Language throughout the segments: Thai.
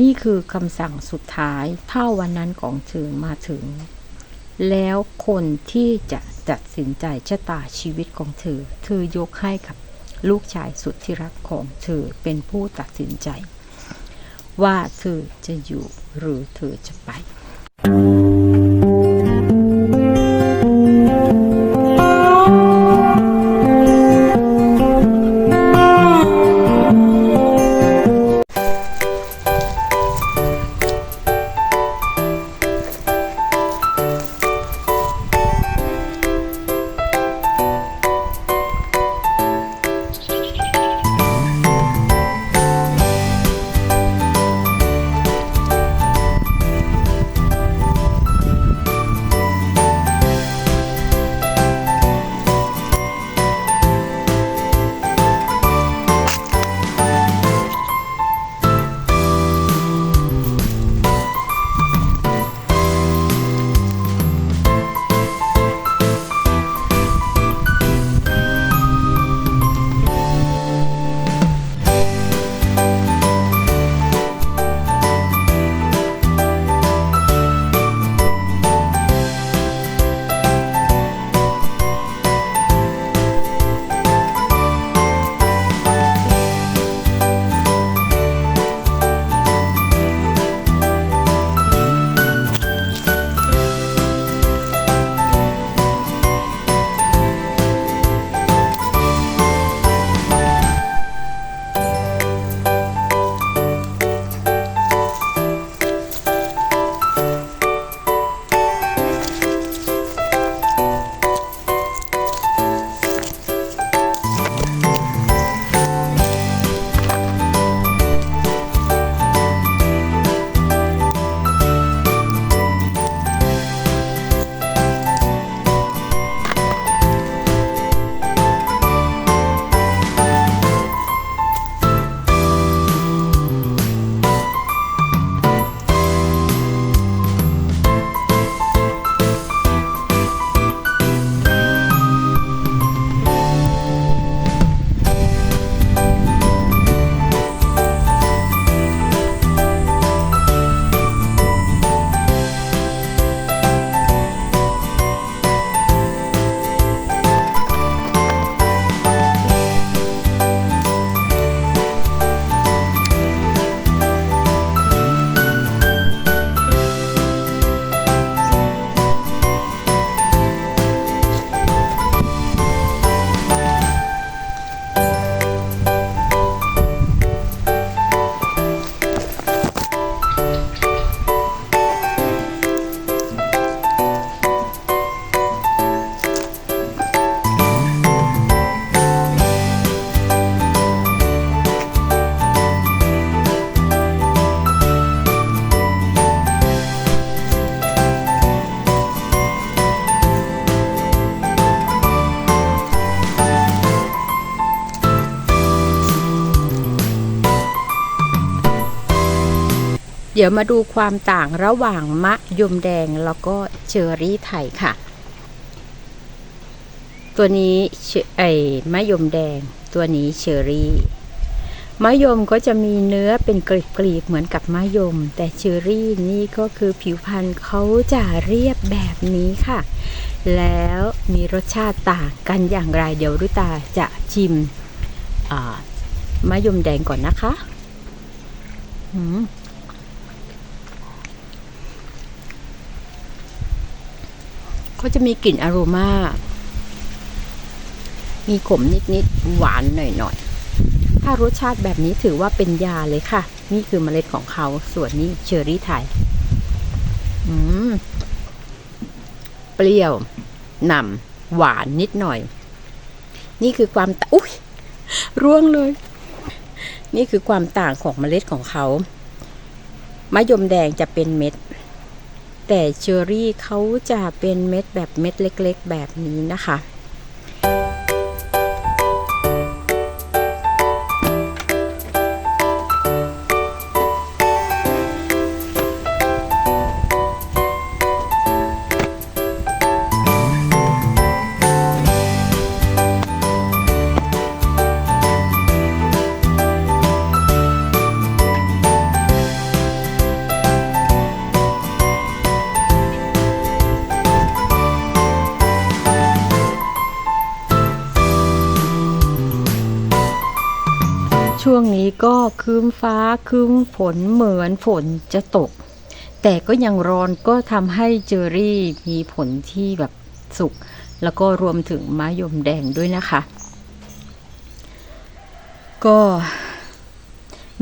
นี่คือคำสั่งสุดท้ายถ้าวันนั้นของเธอมาถึง แล้วคนที่จะตัดสินใจชะตาชีวิตของเธอ เธอยกให้กับลูกชายสุดที่รักของเธอเป็นผู้ตัดสินใจ ว่าเธอจะอยู่หรือเธอจะไป เดี๋ยวมาดูความต่างระหว่างมะยมแดงแล้วก็เชอรี่ไทยค่ะ ตัวนี้ไอ้มะยมแดง ตัวนี้เชอรี่มะยมก็จะมีเนื้อเป็นกลีบๆเหมือนกับมะยม แต่เชอรี่นี่ก็คือผิวพรรณเขาจะเรียบแบบนี้ค่ะ แล้วมีรสชาติต่างกันอย่างไรเดี๋ยวรุตาจะชิมมะยมแดงก่อนนะคะอืม เขาจะมีกลิ่นอโรมามีขมนิดๆหวานหน่อยๆ ถ้ารสชาติแบบนี้ถือว่าเป็นยาเลยค่ะ นี่คือเมล็ดของเขา ส่วนนี้เชอรี่ไทย อืม เปรี้ยว หน่ำหวานนิดหน่อย นี่คือความตอุ้ยร่วงเลย นี่คือความต่างของเมล็ดของเขามะยมแดงจะเป็นเม็ด แต่เชอรี่เขาจะเป็นเม็ดแบบเม็ดเล็กๆ แบบนี้นะคะ ช่วงนี้ก็ครึ้มฟ้าครึ้มฝนเหมือนฝนจะตก แต่ก็ยังร้อนก็ทำให้เจอรี่มีผลที่แบบสุก แล้วก็รวมถึงมะยมแดงด้วยนะคะ ก็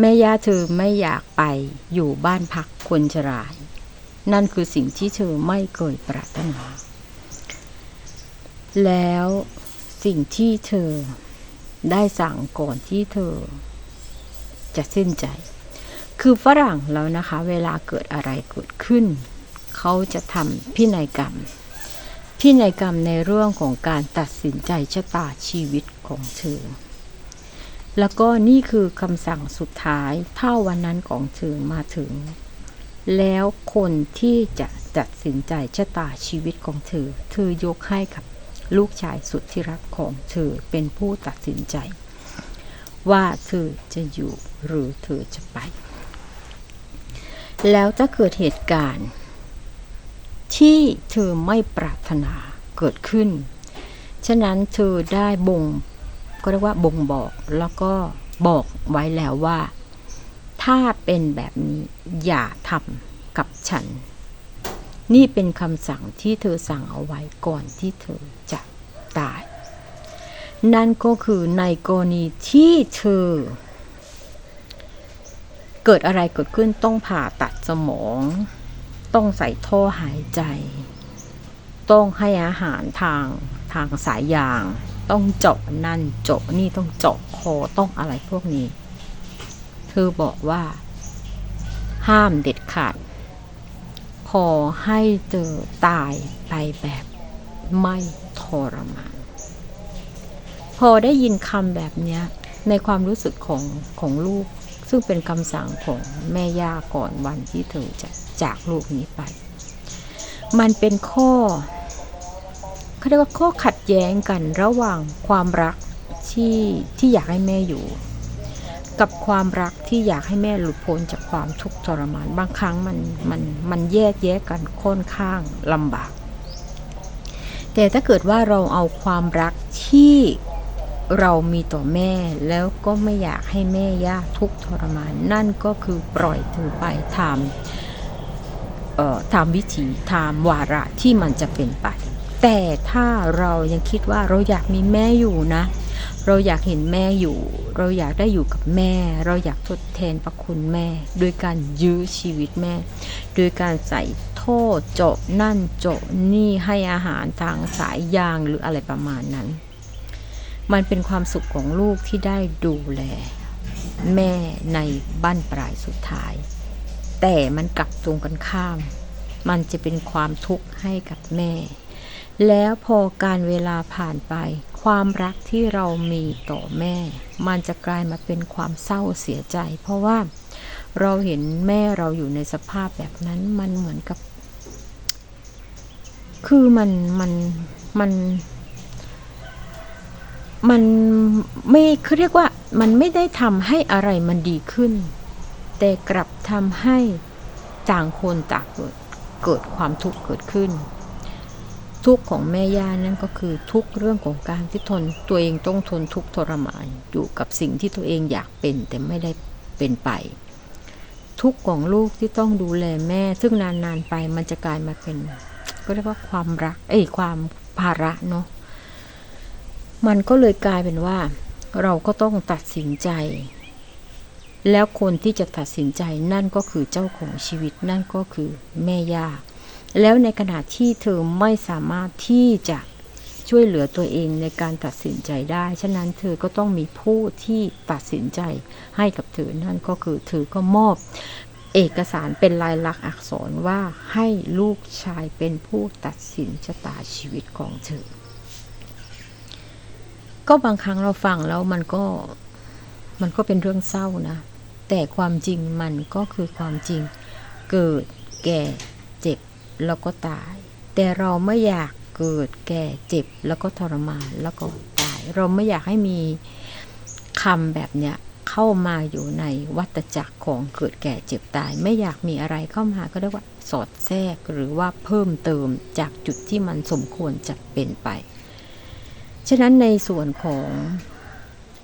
แม่ย่าเธอไม่อยากไปอยู่บ้านพักคนชรานั่นคือสิ่งที่เธอไม่เคยปรารถนา แล้วสิ่งที่เธอ ได้สั่งก่อนที่เธอ จะสิ้นใจ คือฝรั่งแล้วนะคะ เวลาเกิดอะไรเกิดขึ้น เขาจะทำพินัยกรรม พินัยกรรมในเรื่องของการตัดสินใจชะตาชีวิตของเธอ แล้วก็นี่คือคำสั่งสุดท้ายถ้าวันนั้นของเธอมาถึง แล้วคนที่จะตัดสินใจชะตาชีวิตของเธอ เธอยกให้กับ ลูกชายสุดที่รักของเธอเป็นผู้ตัดสินใจ ว่าเธอจะอยู่หรือเธอจะไป แล้วถ้าเกิดเหตุการณ์ ที่เธอไม่ปรารถนาเกิดขึ้น ฉะนั้นเธอได้บ่งก็เรียกว่าบ่งบอกแล้วก็บอกไว้แล้วว่า ถ้าเป็นแบบนี้อย่าทำกับฉัน นี่เป็นคำสั่งที่เธอสั่งเอาไว้ก่อนที่เธอจะตาย นั่นก็คือในกรณีที่เธอ เกิดอะไรเกิดขึ้นต้องผ่าตัดสมอง ต้องใส่ท่อหายใจ ต้องให้อาหารทางทางสายยาง ต้องเจาะนั่นเจาะนี่ต้องเจาะคอต้องอะไรพวกนี้ เธอบอกว่า ห้ามเด็ดขาด ขอให้เจอตายไปแบบไม่ทรมาน พอได้ยินคำแบบนี้ในความรู้สึกของของลูก ซึ่งเป็นคำสั่งของแม่ย่าก่อนวันที่เธอจะจากลูกนี้ไป มันเป็นข้อเขาเรียกว่าข้อขัดแย้งกันระหว่างความรักที่ที่อยากให้แม่อยู่ กับความรักที่อยากให้แม่หลุดพ้นจากความทุกข์ทรมาน บางครั้งมันมันมันแยกแยะกันค่อนข้างลำบาก แต่ถ้าเกิดว่าเราเอาความรักที่เรามีต่อแม่แล้วก็ไม่อยากให้แม่ยากทุกข์ทรมาน นั่นก็คือปล่อยเธอไปตามเอ่อตามวิถีตามวาระที่มันจะเป็นไป แต่ถ้าเรายังคิดว่าเราอยากมีแม่อยู่นะ เราอยากเห็นแม่อยู่ เราอยากได้อยู่กับแม่ เราอยากทดแทนพระคุณแม่ โดยการยื้อชีวิตแม่ โดยการใส่โทษเจาะนั่นเจาะนี่ให้อาหารทางสายยางหรืออะไรประมาณนั้น มันเป็นความสุขของลูกที่ได้ดูแล แม่ในบ้านปลายสุดท้าย แต่มันกลับตรงกันข้าม มันจะเป็นความทุกข์ให้กับแม่แล้วพอการเวลาผ่านไป ความรักที่เรามีต่อแม่ มันจะกลายมาเป็นความเศร้าเสียใจ เพราะว่าเราเห็นแม่เราอยู่ในสภาพแบบนั้นมันเหมือนกับ คือมันมันมัน มันไม่เขาเรียกว่ามันไม่ได้ทำให้อะไรมันดีขึ้น แต่กลับทำให้ต่างคนต่างเกิดเกิดความทุกข์เกิดขึ้น ทุกข์ของแม่ย่านั่นก็คือทุกข์เรื่องของการที่ทนตัวเองต้องทนทุกข์ทรมานอยู่กับสิ่งที่ตัวเองอยากเป็นแต่ไม่ได้เป็นไป ทุกข์ของลูกที่ต้องดูแลแม่ ซึ่งนานๆไปมันจะกลายมาเป็น ก็เรียกว่าความรัก เอ้ยความภาระเนาะมันก็เลยกลายเป็นว่า เราก็ต้องตัดสินใจ แล้วคนที่จะตัดสินใจนั่นก็คือเจ้าของชีวิตนั่นก็คือแม่ย่า แล้วในขณะที่เธอไม่สามารถที่จะช่วยเหลือตัวเองในการตัดสินใจได้ ฉะนั้นเธอก็ต้องมีผู้ที่ตัดสินใจให้กับเธอ นั่นก็คือเธอก็มอบเอกสารเป็นลายลักษณ์อักษรว่าให้ลูกชายเป็นผู้ตัดสินชะตาชีวิตของเธอ ก็บางครั้งเราฟังแล้วมันก็มันก็เป็นเรื่องเศร้านะ แต่ความจริงมันก็คือความจริงเกิดแก่ แล้วก็ตาย แต่เราไม่อยากเกิดแก่เจ็บแล้วก็ทรมานแล้วก็ตาย เราไม่อยากให้มีคำแบบเนี้ยเข้ามาอยู่ในวัฏจักรของเกิดแก่เจ็บตาย ไม่อยากมีอะไรเข้ามาก็เรียกว่าสอดแทรกหรือว่าเพิ่มเติมจากจุดที่มันสมควรจะเป็นไป ฉะนั้นในส่วนของ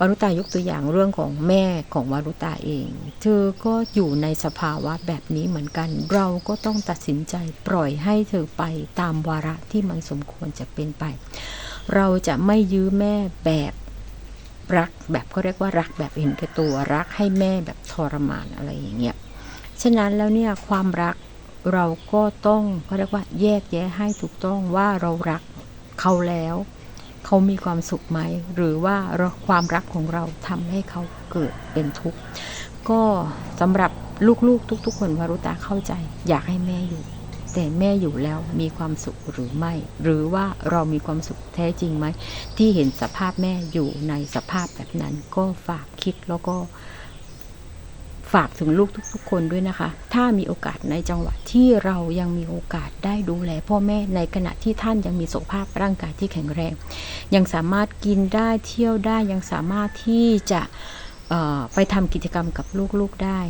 วารุตายกตัวอย่างเรื่องของแม่ของวารุตาเอง เธอก็อยู่ในสภาวะแบบนี้เหมือนกัน เราก็ต้องตัดสินใจปล่อยให้เธอไปตามวาระที่มันสมควรจะเป็นไป เราจะไม่ยื้อแม่แบบรักแบบเขาเรียกว่ารักแบบเห็นแก่ตัวรักให้แม่แบบทรมานอะไรอย่างเงี้ย ฉะนั้นแล้วเนี่ยความรักเราก็ต้องเขาเรียกว่าแยกแยะให้ถูกต้องว่าเรารักเขาแล้ว เขามีความสุขไหม หรือว่าความรักของเราทำให้เขาเกิดเป็นทุกข์ก็สำหรับลูกๆทุก ๆ คนวารุตาเข้าใจ อยากให้แม่อยู่ แต่แม่อยู่แล้วมีความสุขหรือไม่ หรือว่าเรามีความสุขแท้จริงไหม ที่เห็นสภาพแม่อยู่ในสภาพแบบนั้น ก็ฝากคิดแล้วก็ ฝากถึงลูกทุกๆ คนด้วยนะคะ ถ้ามีโอกาสในจังหวะที่เรายังมีโอกาสได้ดูแล พ่อแม่ในขณะที่ท่านยังมีสุขภาพร่างกายที่แข็งแรง ยังสามารถกินได้เที่ยวได้ยังสามารถที่จะไปทำกิจกรรมกับลูกๆได้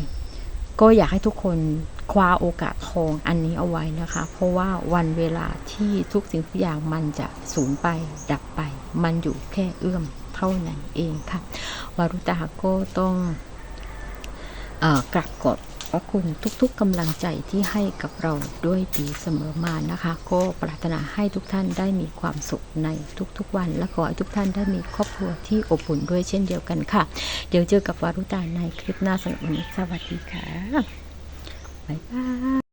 ก็อยากให้ทุกคนคว้าโอกาสทองอันนี้เอาไว้นะคะ เพราะว่าวันเวลาที่ทุกสิ่งทุกอย่างมันจะสูญไปดับไป มันอยู่แค่เอื้อมเท่านั้นเองค่ะวารุตาก็ต้อง เอ่อกราบขอบพระคุณทุกๆกำลังใจที่ให้กับเราด้วยดีเสมอมานะคะ ก็ปรารถนาให้ทุกท่านได้มีความสุขในทุกๆวัน และขอให้ทุกท่านได้มีครอบครัวที่อบอุ่นด้วยเช่นเดียวกันค่ะ เดี๋ยวเจอกับวารุตาในคลิปหน้าสำหรับวันนี้สวัสดีค่ะบ๊ายบาย